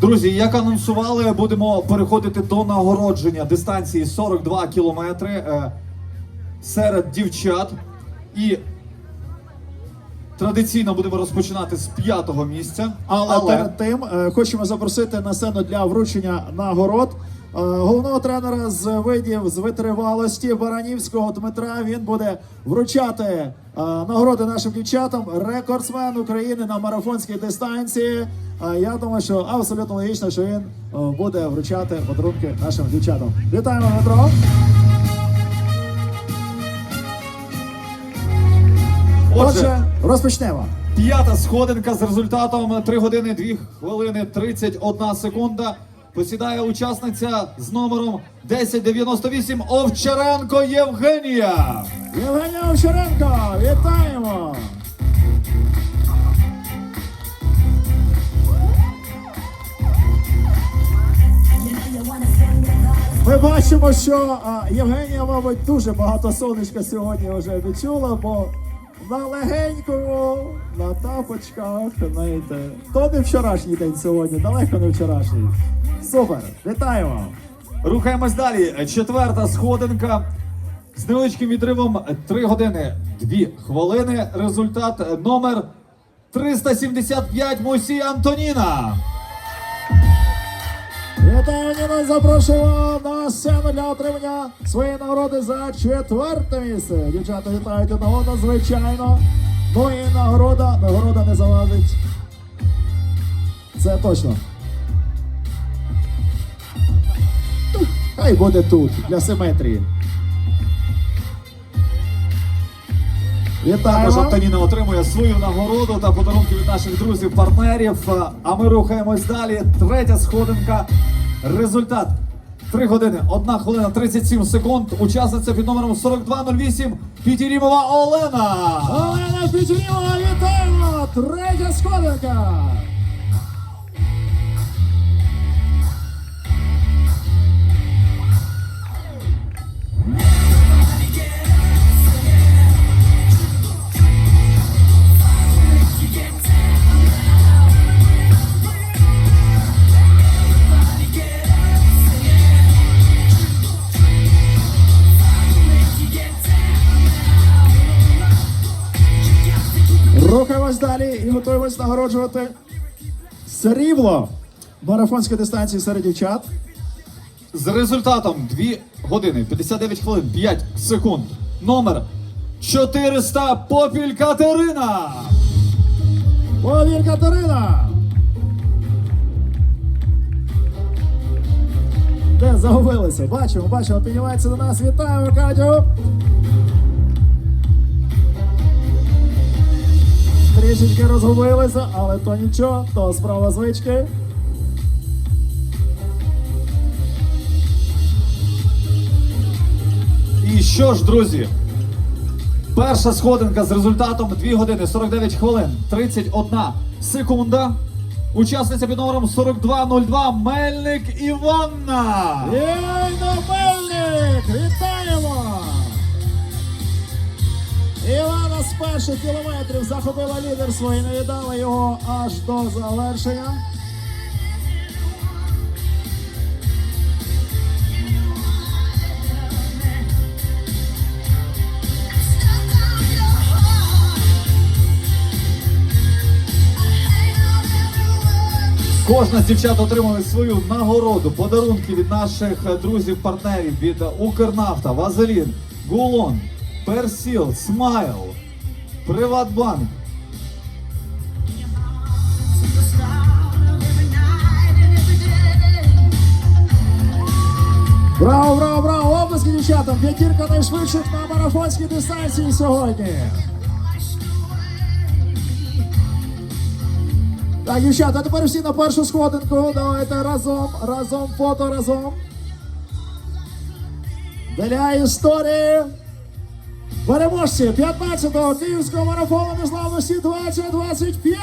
Друзі, як анонсували, будемо переходити до нагородження дистанції 42 кілометри е, серед дівчат. І традиційно будемо розпочинати з п'ятого місця. Але, перед тим е, хочемо запросити на сцену для вручення нагород головного тренера з видів з витривалості Баранівського Дмитра. Він буде вручати е, нагороди нашим дівчатам. Рекордсмен України на марафонській дистанції. Е, Я думаю, що абсолютно логічно, що він е, буде вручати подарунки нашим дівчатам. Вітаємо, Дмитро! Отже, розпочнемо. п'ята сходинка з результатом 3 години 2 хвилини 31 секунда. Посідає учасниця з номером 1098 Овчаренко Євгенія. Євгенія Овчаренко, вітаємо! Ми бачимо, що Євгенія, мабуть, дуже багато сонечка сьогодні вже відчула, бо на легенькому, на тапочках, знаєте, то не вчорашній день сьогодні, далеко не вчорашній. Супер, вітаємо! Рухаємось далі. Четверта сходинка з невеличким відривом 3 години 2 хвилини. Результат номер 375 Мусі Антоніна. Вітаю, Ніна, запрошуємо на сцену для отримання своєї нагороди за четверте місце. Дівчата вітають одного, звичайно. Ну і нагорода, нагорода не завадить. Це точно. Хай буде тут, для симетрії. Також Вітаємо. Антоніна отримує свою нагороду та подарунки від наших друзів-партнерів. А ми рухаємось далі. Третя сходинка. Результат 3 години, 1 хвилина 37 секунд. Учасниця під номером 4208 Пітірімова Олена. Олена Пітірімова, вітаємо! Третя сходинка! Рухаємось далі і готуємось нагороджувати срібло марафонської дистанції серед дівчат. З результатом 2 години 59 хвилин 5 секунд. Номер 400 Попіль Катерина. Повір Катерина! Де загубилися? Бачимо, бачимо, піднімається до нас. Вітаємо, Катю! Трішечки розгубилися, але то нічого, то справа звички. І що ж, друзі? Перша сходинка з результатом 2 години 49 хвилин 31 секунда. Учасниця під номером 4202 Мельник Іванна. Єйно Мельник! Вітаємо! Перших кілометрів захопила лідерство і не віддала його аж до завершення. Кожна з дівчат отримали свою нагороду, подарунки від наших друзів-партнерів від Укрнафта, Вазелін, Гулон, Персіл, Смайл, Приватбанк. Браво, браво, браво! Обласки дівчатам! П'ятірка найшвидших на марафонській дистанції сьогодні. Так, дівчата, тепер всі на першу сходинку. Давайте разом, разом, фото разом. Для історії. Переможці 15-го київського марафону незламності 2025.